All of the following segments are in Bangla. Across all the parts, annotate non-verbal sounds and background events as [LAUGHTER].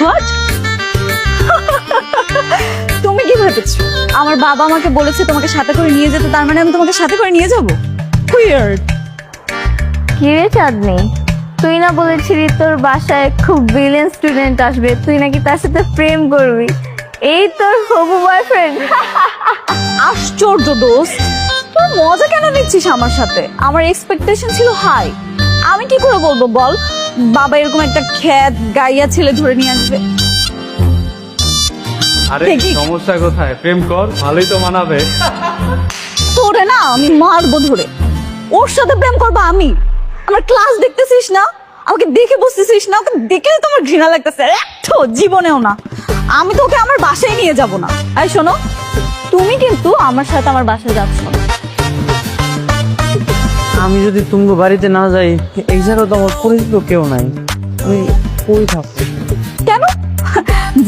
হোয়াট [LAUGHS] তুমি কি ভেবেছো? আমার বাবা আমাকে বলেছে তোমাকে সাথে করে নিয়ে যেতে তার মানে আমি তোমাকে সাথে করে নিয়ে যাব? উইয়ার্ড কিরে চাঁদনি? তুই না বলেছিলি তোর বাসায় খুব ব্রিলিয়েন্ট স্টুডেন্ট আসবে তুই নাকি তার সাথে প্রেম করবি? এই তোর হবু বয়ফ্রেন্ড [LAUGHS] আশ্চর্য দোস্ত। তোর মজা কেন নিচ্ছিস আমার সাথে? আমার এক্সপেকটেশন ছিল হাই আমি কি করে বলব বল? বাবা এরকম একটা খ্যাত গাইয়া ছেলে ধরে নিয়ে আসবে। আরে দেখি। সমস্যা কোথায়? প্রেম কর ভালোই তো মানাবে। তোরে না আমি মারবো ধরে। ওর সাথে প্রেম করব আমি। আমার ক্লাস দেখতেছিস না? আমাকে দেখে বসতেছিস না? ওকে দেখে তোমার ঘৃণা লাগতেছে। একটু জীবনেও না। আমি তো ওকে আমার বাসায় নিয়ে যাব না। এই শোনো তুমি কিন্তু আমার সাথে আমার বাসায় যাচ্ছ না। আমি যদি তুমগো বাড়িতে না যাই এই জায়গায় তো আমার পরিচিত কেউ নাই। আমি কই থাকব? কেন?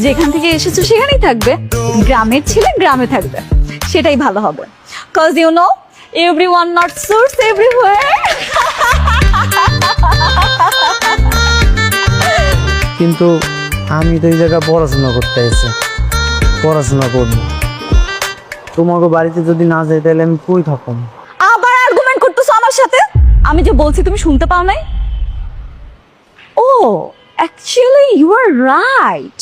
যেখান থেকে এসেছ সেখানেই থাকবে। গ্রামের ছেলে গ্রামে থাকবে। সেটাই ভালো হবে। Cause you know every one not source everywhere কিন্তু আমি তো এই জায়গায় পড়াশোনা করতে এসে পড়াশোনা করব। তোমাকে বাড়িতে যদি না যাই তাহলে আমি কই করতেছো আমার সাথে? আমি যে বলছি, তুমি শুনতে পাও নাই? ও actually you are right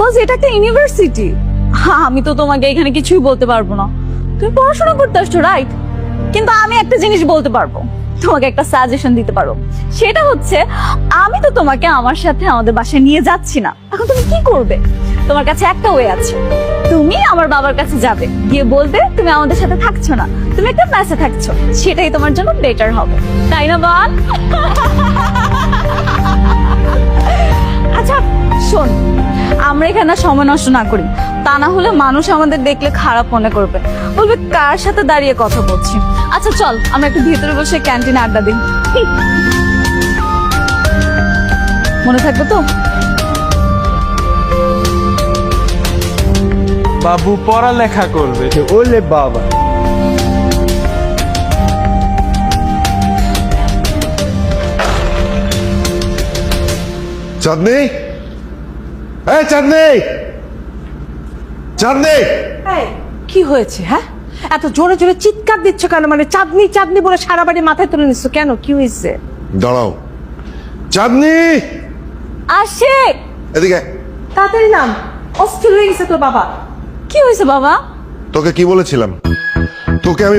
cause এটা একটা ইউনিভার্সিটি আমি তো তোমাকে এখানে কিছুই বলতে পারব না। তুমি পড়াশোনা করতে আসছো রাইট কিন্তু আমি একটা জিনিস বলতে পারব। তোমাকে একটা সাজেশন দিতে পারো। সেটা হচ্ছে, আমি তো তোমাকে আমার সাথে আমাদের বাসায় নিয়ে যাচ্ছি না। এখন তুমি কি করবে? তোমার কাছে একটা ওয়ে আছে। তুমি আমার বাবার কাছে যাবে। গিয়ে বলবে, তুমি আমাদের সাথে থাকছো না। তুমি একটা মেসে থাকছো। সেটাই তোমার জন্য বেটার হবে। তাই না, বল? আচ্ছা শোন। আমরা এখানে সময় নষ্ট না করি। তা না হলে মানুষ আমাদের দেখলে খারাপ মনে করবে। বলবে, কার সাথে দাঁড়িয়ে কথা বলছি? আচ্ছা চল, আমরা একটু ভিতরে বসে ক্যান্টিনে আড্ডা দিই। মনে থাকবে তো? বাবু পড়ালেখা করবে। ওলে বাবা। চাঁদনি? এই চাঁদনি! চাঁদনি! কি হয়েছে হ্যাঁ? এত জোরে জোরে চিৎকার দিচ্ছ কেন? মানে চাঁদনি চাঁদনি বলে সারা বাড়ি মাথায় তুলে নিচ্ছ কেন? কি হয়েছে? দাঁড়াও। চাঁদনি! আশেক! এদিকে। তাড়াতাড়ি নাম। অস্থির হয়ে গেছে তোর বাবা। কি হয়েছে বাবা? তোকে কি বলেছিলাম? তোকে আমি